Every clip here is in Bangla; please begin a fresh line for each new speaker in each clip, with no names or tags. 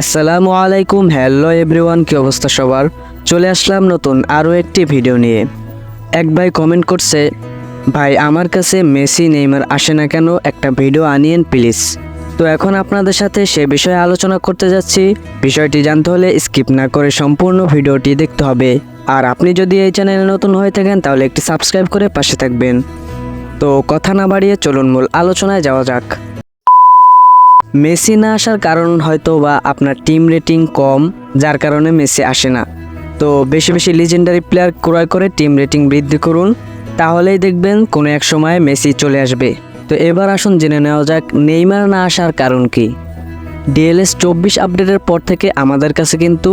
আসসালামু আলাইকুম, হ্যালো এভরিওয়ান, কি অবস্থা সবার? চলে আসলাম নতুন আরও একটি ভিডিও নিয়ে। এক ভাই কমেন্ট করছে, ভাই, আমার কাছে মেসি, নেইমার আসে না কেন? একটা ভিডিও আনিয়েন প্লিজ তো এখন আপনাদের সাথে সে বিষয়ে আলোচনা করতে যাচ্ছি। বিষয়টি জানতে হলে স্কিপ না করে সম্পূর্ণ ভিডিওটি দেখতে হবে। আর আপনি যদি এই চ্যানেলে নতুন হয়ে থাকেন, তাহলে একটি সাবস্ক্রাইব করে পাশে থাকবেন। তো কথা না বাড়িয়ে চলুন মূল আলোচনায় যাওয়া যাক। মেসি না আসার কারণ হয়তো বা আপনার টিম রেটিং কম, যার কারণে মেসি আসে না। তো বেশি বেশি লিজেন্ডারি প্লেয়ার ক্রয় করে টিম রেটিং বৃদ্ধি করুন, তাহলেই দেখবেন কোনো এক সময় মেসি চলে আসবে। তো এবার আসুন জেনে নেওয়া যাক নেইমার না আসার কারণ কি। ডিএলএস চব্বিশ আপডেটের পর থেকে আমাদের কাছে কিন্তু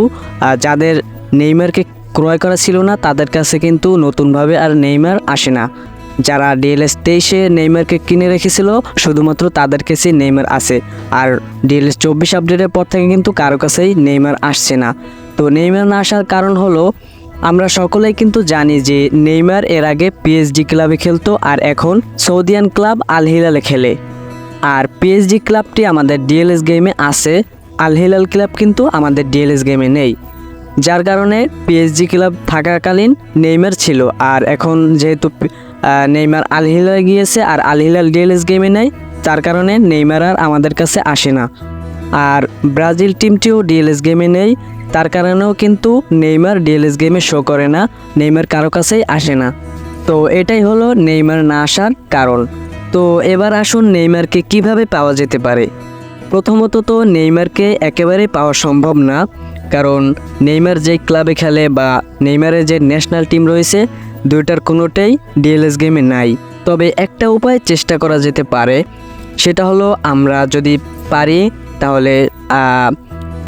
যাদের নেইমারকে ক্রয় করা ছিল না, তাদের কাছে কিন্তু নতুনভাবে আর নেইমার আসে না। যারা ডিএলএস তেইশে নেইমারকে কিনে রেখেছিল, শুধুমাত্র তাদের কাছেই নেইমার আসে আর ডিএলএস চব্বিশ আপডেটের পর থেকে কিন্তু কারও কাছেই নেইমার আসছে না। তো নেইমার না আসার কারণ হলো, আমরা সকলেই কিন্তু জানি যে নেইমার এর আগে পিএসডি ক্লাবে খেলতো আর এখন সৌদিয়ান ক্লাব আল হিলালে খেলে। আর পিএসজি ক্লাবটি আমাদের ডিএলএস গেমে আছে, আল হিলাল ক্লাব কিন্তু আমাদের ডিএলএস গেমে নেই। যার কারণে পিএসজি ক্লাব থাকাকালীন নেইমার ছিল, আর এখন যেহেতু নেইমার আল হিলাল গিয়েছে আর আল হিলাল ডিএলএস গেমে নেই। তার কারণে নেইমার আর আমাদের কাছে আসে না। আর ব্রাজিল টিমটিও ডিএলএস গেমে নেই। তার কারণেও কিন্তু নেইমার ডিএলএস গেমে শো করে না। নেইমার কারও কাছেই আসে না। তো এটাই হলো নেইমার না আসার কারণ। তো এবার আসুন নেইমারকে কীভাবে পাওয়া যেতে পারে। প্রথমত তো নেইমারকে একেবারে পাওয়া সম্ভব না। কারণ নেইমার যে ক্লাবে খেলে বা নেইমারের যে ন্যাশনাল টিম রয়েছে দুইটার কোনোটাই ডিএলএস গেমে নাই। তবে একটা উপায় চেষ্টা করা যেতে পারে, সেটা হলো আমরা যদি পারি, তাহলে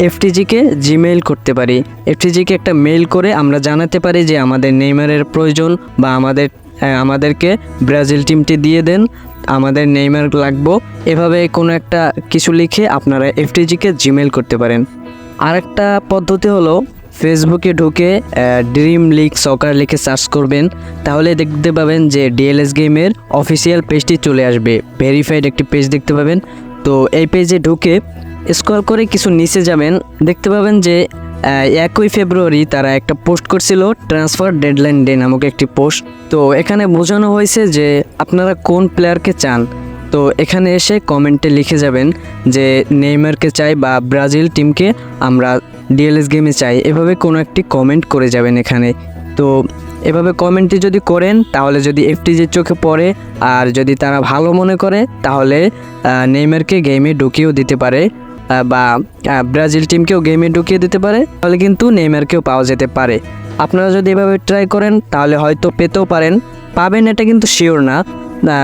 এফটিজিকে জিমেইল করতে পারি। এফটিজিকে একটা মেইল করে আমরা জানাতে পারি যে আমাদের নেইমারের প্রয়োজন বা আমাদের আমাদেরকে ব্রাজিল টিমটি দিয়ে দেন, আমাদের নেইমার লাগবো। এভাবে কোনো একটা কিছু লিখে আপনারা এফটিজিকে জিমেইল করতে পারেন। আরেকটা পদ্ধতি হলো ফেসবুকে ঢুকে ড্রিম লিগ সকার লিখে সার্চ করবেন। তাহলে দেখতে পাবেন যে ডিএলএস গেমের অফিসিয়াল পেজটি চলে আসবে। ভেরিফাইড একটি পেজ দেখতে পাবেন। তো এই পেজে ঢুকে স্ক্রল করে কিছু নিচে যাবেন। দেখতে পাবেন যে একই ফেব্রুয়ারি তারা একটা পোস্ট করছিল ট্রান্সফার ডেডলাইন ডে নামক একটি পোস্ট তো এখানে বোঝানো হয়েছে যে আপনারা কোন প্লেয়ারকে চান। তো এখানে এসে কমেন্টে লিখে যাবেন যে নেইমারকে চাই বা ব্রাজিল টিমকে আমরা ডিএলএস গেমে চাই, এভাবে কোনো একটি কমেন্ট করে যাবেন এখানে। তো এভাবে কমেন্টটি যদি করেন, তাহলে যদি এফটিজির চোখে পড়ে, আর যদি তারা ভালো মনে করে, তাহলে নেইমারকে গেমে ঢুকিয়েও দিতে পারে বা ব্রাজিল টিমকেও গেমে ঢুকিয়ে দিতে পারে, তাহলে কিন্তু নেইমারকেও পাওয়া যেতে পারে। আপনারা যদি এভাবে ট্রাই করেন, তাহলে হয়তো পেতেও পারেন। পাবেন এটা কিন্তু শিওর না।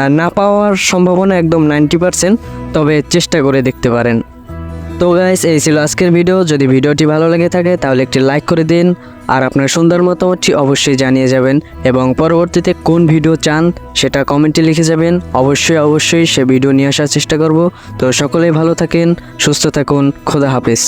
না- পাওয়ার সম্ভাবনা একদম নাইনটি পার্সেন্ট তবে চেষ্টা করে দেখতে পারেন। তো গাইস এই ছিল আজকের ভিডিও যদি ভিডিওটি ভালো লেগে থাকে, তাহলে একটি লাইক করে দিন। আর আপনার সুন্দর মতামতটি অবশ্যই জানিয়ে যাবেন। এবং পরবর্তীতে কোন ভিডিও চান, সেটা কমেন্টে লিখে যাবেন। অবশ্যই অবশ্যই সে ভিডিও নিয়ে আসার চেষ্টা করব। তো সকলেই ভালো থাকেন, সুস্থ থাকুন। খোদা হাফেজ।